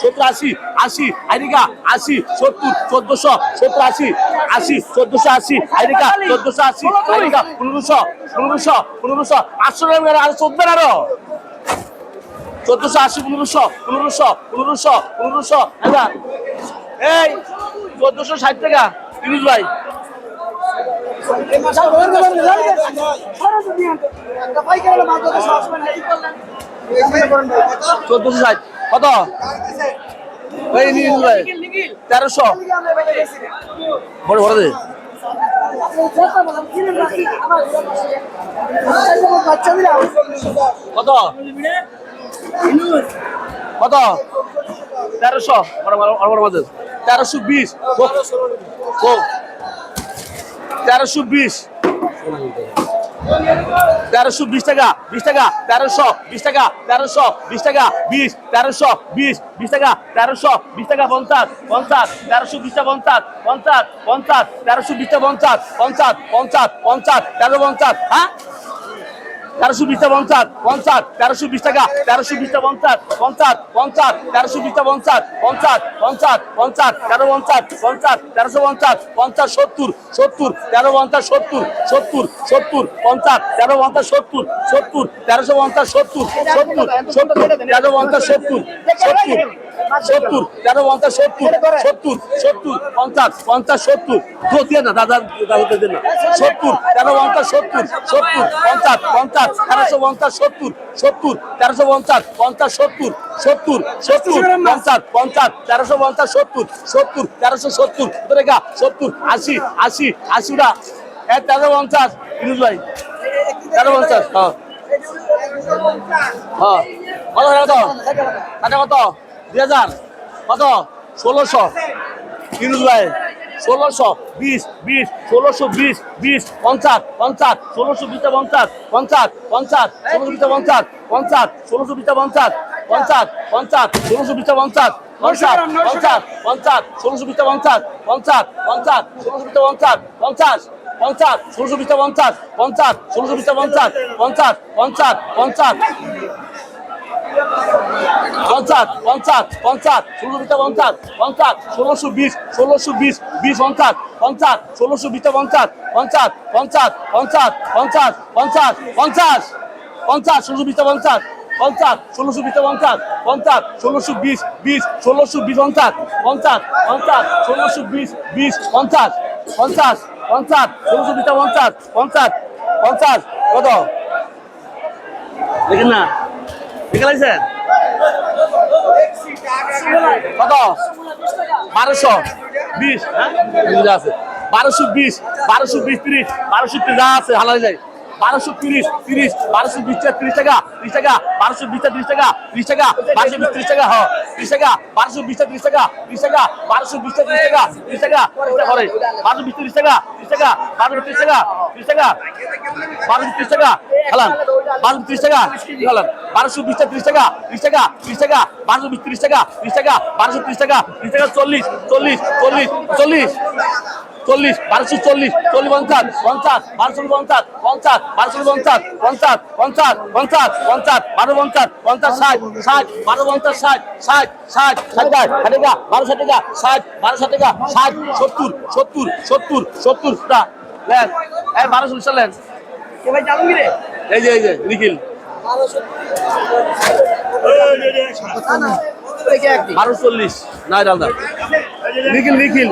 সত্তর আশি আশি আশি চোদ্দশো, সত্তর আশি চোদ্দশো আশি, আইরিকা, চোদ্দশো আশি, আইরিকা, পনেরোশো পনেরোশো পনেরোশো, আটশো আর চোদ্দ আরও। চোদ্দশো আশি, পনেরোশো পনেরোশো পনেরোশো পনেরোশো হাজার এই, চোদ্দশো ষাট টাকা ভাই। চোদ্দশো ষাট। কত? এই নিন ভাই, তেরোশো। বড় বড় দে। কত? কত? তেরোশো। তেরোশো বিশ। তেরোশো বিশ। তেরোশো বিশ টাকা বিশ টাকা, তেরোশো বিশ টাকা, তেরোশো বিশ টাকা, বিশ, তেরোশো বিশ বিশ টাকা, তেরোশো বিশ টাকা, পঞ্চাশ পঞ্চাশ, তেরোশো বিশটা পঞ্চাশ পঞ্চাশ পঞ্চাশ, তেরোশো বিশটা পঞ্চাশ পঞ্চাশ পঞ্চাশ পঞ্চাশ, তেরো পঞ্চাশ হ্যাঁ? তেরোশো বিশটা পঞ্চাশ পঞ্চাশ, তেরোশো বিশ টাকা, তেরোশো বিশটা পঞ্চাশ পঞ্চাশ পঞ্চাশ, তেরোশো বিশটা পঞ্চাশ পঞ্চাশ পঞ্চাশ পঞ্চাশ, তেরো পঞ্চাশ পঞ্চাশ, তেরোশো পঞ্চাশ পঞ্চাশ, সত্তর সত্তর, তেরো পঞ্চাশ, সত্তর সত্তর সত্তর, পঞ্চাশ, তেরো পঞ্চাশ, সত্তর সত্তর, তেরোশো পঞ্চাশ, সত্তর সত্তর সত্তর, তেরো পঞ্চাশ, সত্তর সত্তর সত্তর তেরো পঞ্চাশ সত্তর সত্তর সত্তর পঞ্চাশ পঞ্চাশ সত্তর। তো দিয়ে না দাদা দাদা দিয়ে না সত্তর তেরো পঞ্চাশ সত্তর সত্তর পঞ্চাশ পঞ্চাশ তেরোশো পঞ্চাশ সত্তর সত্তর তেরোশো পঞ্চাশ পঞ্চাশ সত্তর সত্তর সত্তর পঞ্চাশ পঞ্চাশ তেরোশো পঞ্চাশ সত্তর সত্তর তেরোশো সত্তর রেখা সত্তর আশি আশি আশিটা এক তেরো পঞ্চাশ ইনুজ ভাই তেরো পঞ্চাশ হ্যাঁ। হ্যাঁ। কত কত? কত? দুই হাজার কত ষোলোশো ইনুজ ভাই ষোলোশো বিশ বিশ ষোলোশো বিশ বিশ পঞ্চাশ পঞ্চাশ ষোলোশো বিশটা পঞ্চাশ পঞ্চাশ পঞ্চাশ ষোলোশো বিশটা পঞ্চাশ পঞ্চাশ ষোলোশো বিশটা পঞ্চাশ পঞ্চাশ পঞ্চাশ ষোলোশো বিশটা পঞ্চাশ পঞ্চাশ পঞ্চাশ পঞ্চাশ ষোলোশো বিশটা পঞ্চাশ পঞ্চাশ পঞ্চাশ ষোলোশো বিশটা পঞ্চাশ পঞ্চাশ পঞ্চাশ ষোলোশো বিশটা পঞ্চাশ পঞ্চাশ ষোলোশো বিশটা পঞ্চাশ পঞ্চাশ পঞ্চাশ পঞ্চাশ পঞ্চাশ পঞ্চাশ পঞ্চাশ ষোলো বিটা পঞ্চাশ পঞ্চাশ ষোলোশো বিশ ষোলোশো বিশ বিশ পঞ্চাশ পঞ্চাশ ষোলোশো বিটা পঞ্চাশ পঞ্চাশ পঞ্চাশ পঞ্চাশ পঞ্চাশ পঞ্চাশ পঞ্চাশ পঞ্চাশ ষোলোশো বিটা পঞ্চাশ পঞ্চাশ ষোলোশো বিটা পঞ্চাশ পঞ্চাশ ষোলোশো বিশ বিশ ষোলোশো বিশ পঞ্চাশ পঞ্চাশ পঞ্চাশ ষোলোশো বিশ বিশ পঞ্চাশ পঞ্চাশ পঞ্চাশ ষোলোশো বিটা পঞ্চাশ পঞ্চাশ পঞ্চাশ কত দেখেন না দেখে লাগছেন কত? বারোশো? বিশ। হ্যাঁ? আছে। বারোশো বিশ বারোশো বিশ তিরিশ, বারোশো যা আছে হালাই যায়। বারোশো তিরিশ তিরিশ বারোশো বিশ তিরিশ টাকা তিরিশ টাকা বারোশো বিশ তিরিশ টাকা তিরিশ টাকা বারোশো বিশ তিরিশ টাকা হ তিরিশ টাকা বারোশো বিশ তিরিশ টাকা তিরিশ টাকা বারোশো বিশ তিরিশ টাকা তিরিশ টাকা করে বারোশো বিশ তিরিশ টাকা তিরিশ টাকা বারোশো তিরিশ টাকা তিরিশ টাকা বারোশো তিরিশ টাকা হালান বারোশো তিরিশ টাকা হালান বারোশো বিশ তিরিশ টাকা তিরিশ টাকা তিরিশ টাকা বারোশো বিশ তিরিশ টাকা তিরিশ টাকা বারোশো তিরিশ টাকা তিরিশ টাকা চল্লিশ চল্লিশ চল্লিশ চল্লিশ চল্লিশ বারোশো চল্লিশ চল্লিশ পঞ্চাশ পঞ্চাশ বারোশো পঞ্চাশ পঞ্চাশ বারোশো পঞ্চাশ পঞ্চাশ পঞ্চাশ পঞ্চাশ পঞ্চাশ বারো পঞ্চাশ পঞ্চাশ ষাট ষাট বারো পঞ্চাশ ষাট ষাট ষাট ষাট ষাট টাকা বারো ষাট টাকা ষাট বারো ষাট টাকা ষাট সত্তর সত্তর সত্তর সত্তর লেন এই বারোশো বিশ লেন এই যে এই যে নিখিল বারো চল্লিশ না দাদা নিখিল নিখিল